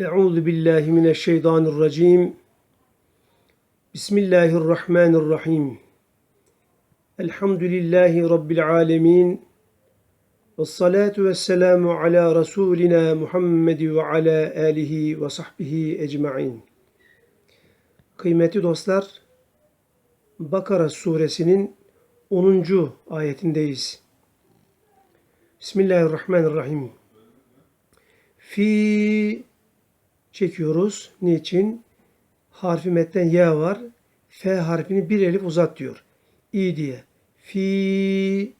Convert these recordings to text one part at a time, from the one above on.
Euzu billahi mineşşeytanirracim. Bismillahirrahmanirrahim. Elhamdülillahi rabbil alamin. Ves salatu vesselamu ala rasulina Muhammed ve ala alihi ve sahbihi ecmaîn. Kıymetli dostlar, Bakara suresinin 10. ayetindeyiz. Bismillahirrahmanirrahim. Fi çekiyoruz. Niçin? Harfi metten ya var. F harfini bir elif uzat diyor. İ diye. Fi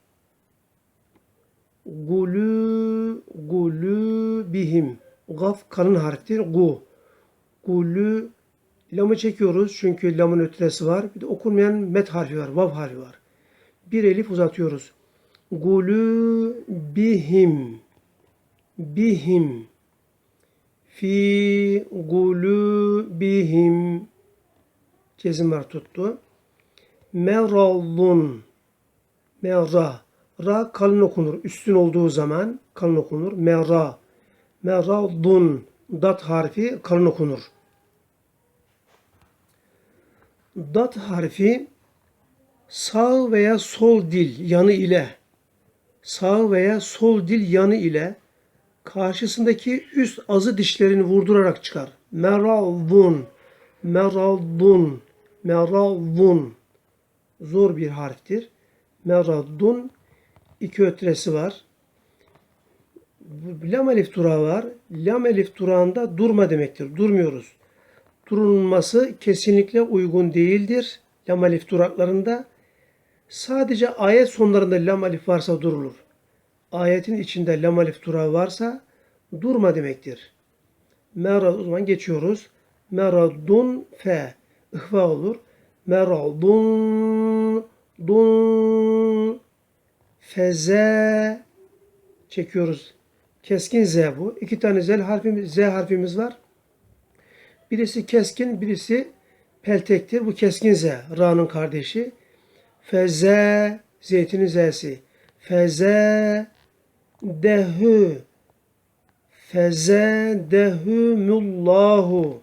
gulü gulü bihim. Gaf kalın harftir. Gu. Gulü lamı çekiyoruz çünkü lamın ötresi var. Bir de okunmayan met harfi var. Vav harfi var. Bir elif uzatıyoruz. Gulü bihim. Bihim fi gulubihim cezim var tuttu. Merallun merra ra kalın okunur. Üstün olduğu zaman kalın okunur. Merra merallun dat harfi kalın okunur. Dat harfi sağ veya sol dil yanı ile sağ veya sol dil yanı ile karşısındaki üst azı dişlerini vurdurarak çıkar. Meralvun, meralvun, meralvun. Zor bir harftir. Meraldun iki ötresi var. Lam elif durağı var. Lam elif durağında durma demektir. Durmuyoruz. Durulması kesinlikle uygun değildir. Lam elif duraklarında sadece ayet sonlarında lam elif varsa durulur ayetin içinde lam alif varsa durma demektir. Merad o zaman geçiyoruz. Meradun fe. İhva olur. Meradun dun feze çekiyoruz. Keskin z bu. İki tane z harfimiz, z harfimiz var. Birisi keskin, birisi peltektir. Bu keskin z. Ra'nın kardeşi. Feze zeytinin z'si. Feze dehü fezedehumullahu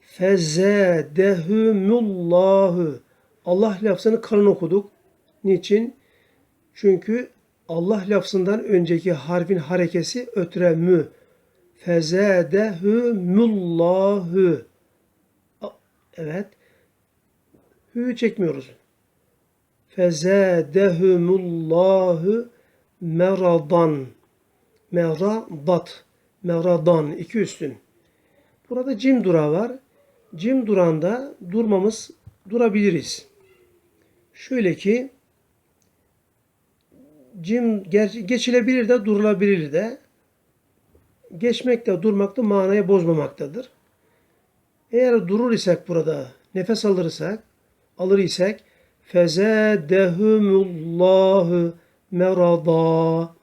fezedehumullahu Allah lafzını kalın okuduk. Niçin? Çünkü Allah lafzından önceki harfin harekesi ötre mü. Fezedehumullahu Evet. Hü çekmiyoruz fezâdehumullahu meradan. Meradat. Meradan. iki üstün. Burada cim durağı var. Cim duranda durmamız durabiliriz. Şöyle ki cim geçilebilir de durulabilir de geçmek de durmak da manayı bozmamaktadır. Eğer durur isek burada nefes alırsak alır isek fezedehumullahu merada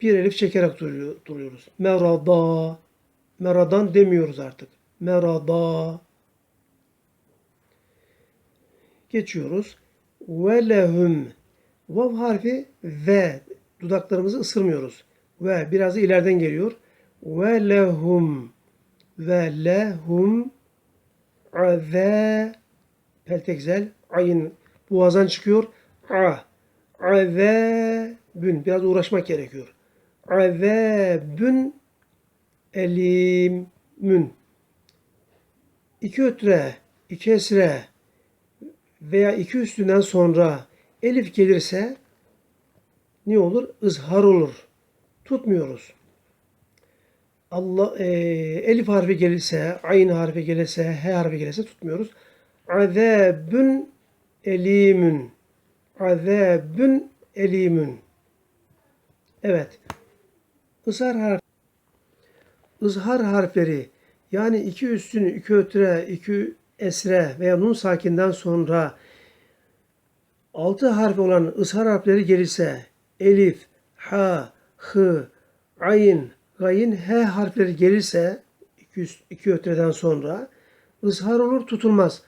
bir elif çekerek duruyoruz. Merada meradan demiyoruz artık. Merada geçiyoruz. Ve lehum vav harfi ve dudaklarımızı ısırmıyoruz. Ve biraz da ileriden geliyor. Ve lehum ve lehum ve peltekzel ayın boğazdan çıkıyor. A. Azabün. Biraz uğraşmak gerekiyor. Azabün elimün. İki ötre, iki esre veya iki üstünden sonra elif gelirse ne olur? Izhar olur. Tutmuyoruz. Allah e, elif harfi gelirse, ayn harfi gelirse, h harfi gelirse tutmuyoruz. Azabün elimun. Azabun elimun. Evet. Izhar harf ızhar harfleri yani iki üstünü, iki ötre, iki esre veya nun sakinden sonra altı harf olan ızhar harfleri gelirse elif, ha, hı, ayn, gayin, he harfleri gelirse iki, üst, iki ötreden sonra ızhar olur tutulmaz.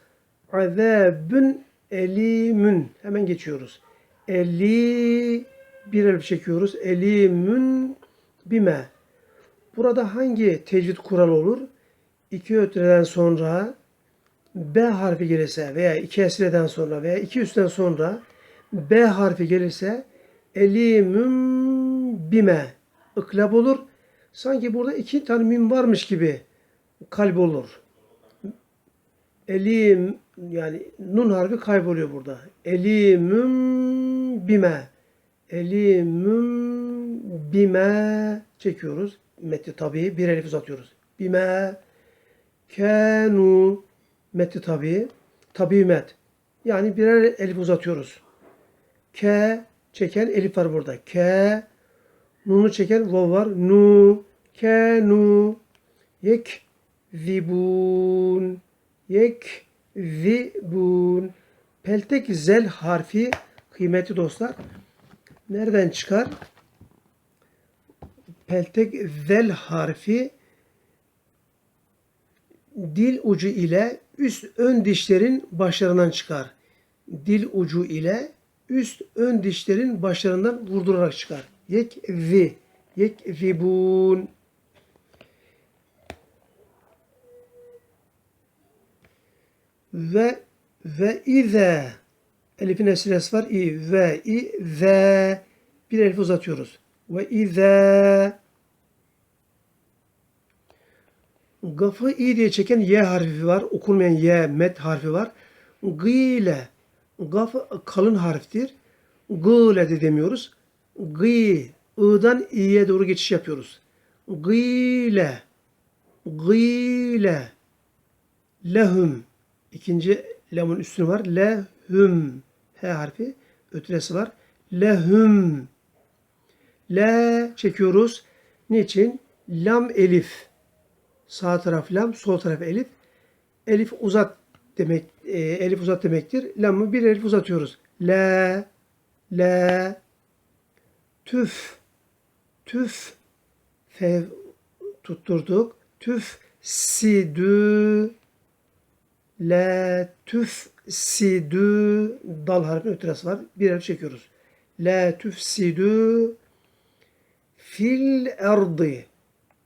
Azabun elimün. Hemen geçiyoruz. Eli bir elif çekiyoruz. Elimün bime. Burada hangi tecvid kuralı olur? İki ötreden sonra B harfi gelirse veya iki esreden sonra veya iki üstten sonra B harfi gelirse elimüm bime ıklab olur. Sanki burada iki tane mim varmış gibi kalp olur. Elim yani nun harfi kayboluyor burada. Elimüm bime. Elimüm bime çekiyoruz. Metni tabii bir elif uzatıyoruz. Bime kenu metni tabii. Tabii met. Yani birer elif uzatıyoruz. Ke çeken elif var burada. Ke nunu çeken vav var. Nu kenu yek zibun yek zibun peltek zel harfi kıymetli dostlar nereden çıkar? Peltek zel harfi dil ucu ile üst ön dişlerin başlarından çıkar. Dil ucu ile üst ön dişlerin başlarından vurdurarak çıkar. Yek zi. Yek zibun. Ve ve ize elifin esresi var. i ve i ve bir elif uzatıyoruz. Ve ize Gafı i diye çeken y harfi var. Okunmayan y met harfi var. Gile. Gaf kalın harftir. Gile de demiyoruz. Gı. I'dan i'ye doğru geçiş yapıyoruz. Gile. Gile. Lehum. İkinci lamun üstünü var. Lehum. H harfi. Ötüresi var. Lehum. Le çekiyoruz. Niçin? Lam elif. Sağ taraf lam, sol taraf elif. Elif uzat demek, e, elif uzat demektir. Lamı bir elif uzatıyoruz. La, la, tüf, tüf, fev tutturduk. Tüf, sidü, la, tüf, sidü, dal harfinin ötüresi var. Bir elif çekiyoruz. La tüfsidü fil erdi.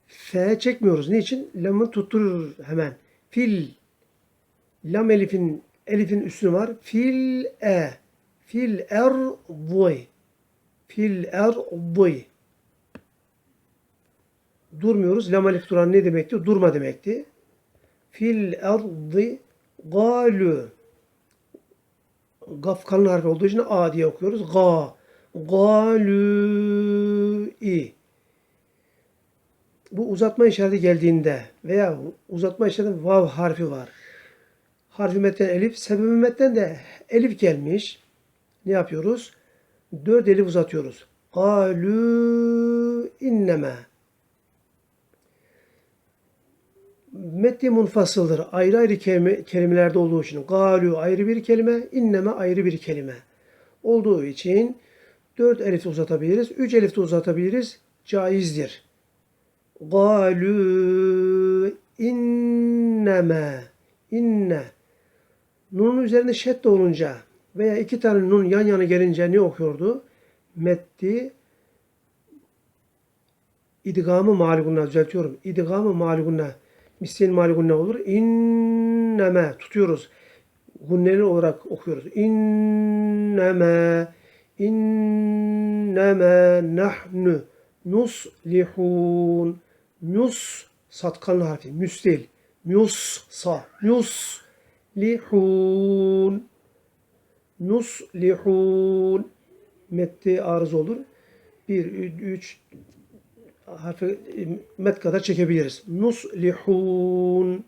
F çekmiyoruz. Niçin? Lamı tutturur hemen. Fil. Lam elifin elifin üstünü var. Fil e. Fil er boy. Fil er boy. Durmuyoruz. Lam elif duran ne demekti? Durma demekti. Fil erdi galu. Gaf kalın harfi olduğu için A diye okuyoruz. Ga. Galu i bu uzatma işareti geldiğinde veya uzatma işareti vav harfi var. Harfi metten elif, sebebi metten de elif gelmiş. Ne yapıyoruz? Dört elif uzatıyoruz. Galu inneme. Metni munfasıldır. Ayrı ayrı kelime, kelimelerde olduğu için. Galu ayrı bir kelime, inneme ayrı bir kelime. Olduğu için dört elif uzatabiliriz. Üç elif de uzatabiliriz. Caizdir. Galu inneme inne Nun'un üzerinde şedde olunca veya iki tane nun yan yana gelince ne okuyordu? Metti idgamı maligunna düzeltiyorum. İdgamı maligunna misleyin maligunna olur. İnneme tutuyoruz. Gunneli olarak okuyoruz. İnneme inneme nahnu nuslihun Mus satkan harfi. Müs değil. Mus sa. Nus lihun. Mette arız olur. Bir, üç harfi e, met kadar çekebiliriz. Nuslihun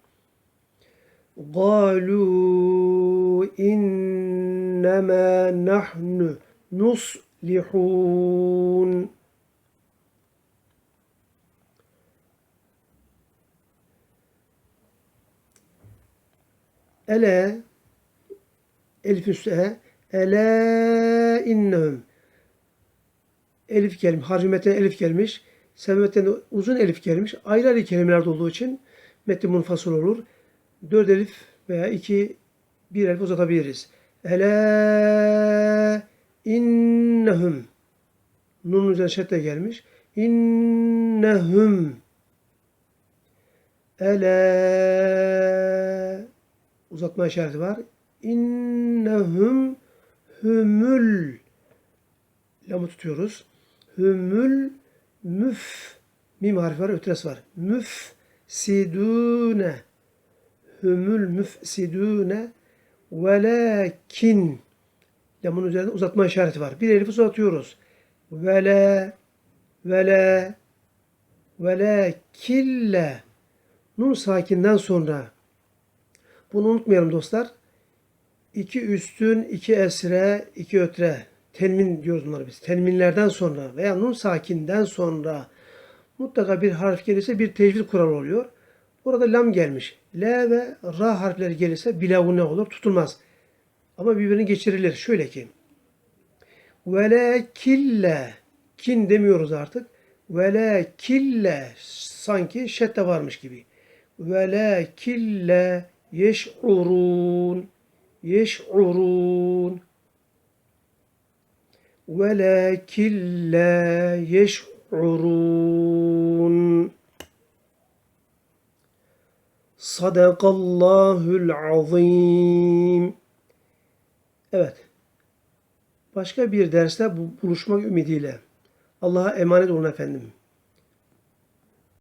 Galu innema nahnu nuslihun Ele Elif üstüne Ele innehum Elif gelmiş. Harfi metne elif gelmiş. Sebep uzun elif gelmiş. Ayrı ayrı kelimeler olduğu için metni munfasıl olur. Dört elif veya iki bir elif uzatabiliriz. Ele innehum. Nunun üzerine şedde gelmiş. innehum ele uzatma işareti var. İnnehum hümül lamı tutuyoruz. Hümül müf mim harfi var, ötresi var. Müf sidune hümül müfsidune velakin lamın üzerinde uzatma işareti var. Bir elifi uzatıyoruz. Vele vele velekille nun sakinden sonra bunu unutmayalım dostlar. İki üstün, iki esre, iki ötre. Tenmin diyoruz bunları biz. Tenminlerden sonra veya nun sakinden sonra mutlaka bir harf gelirse bir tecvid kuralı oluyor. Burada lam gelmiş. L ve ra harfleri gelirse bilavune olur, tutulmaz. Ama birbirini geçirilir. Şöyle ki. Velekille kin demiyoruz artık. Velekille sanki şedde varmış gibi. Velekille yeş'urun yeş'urun velekille yeş'urun Sadakallahul azim. Evet. Başka bir derste bu buluşmak ümidiyle. Allah'a emanet olun efendim.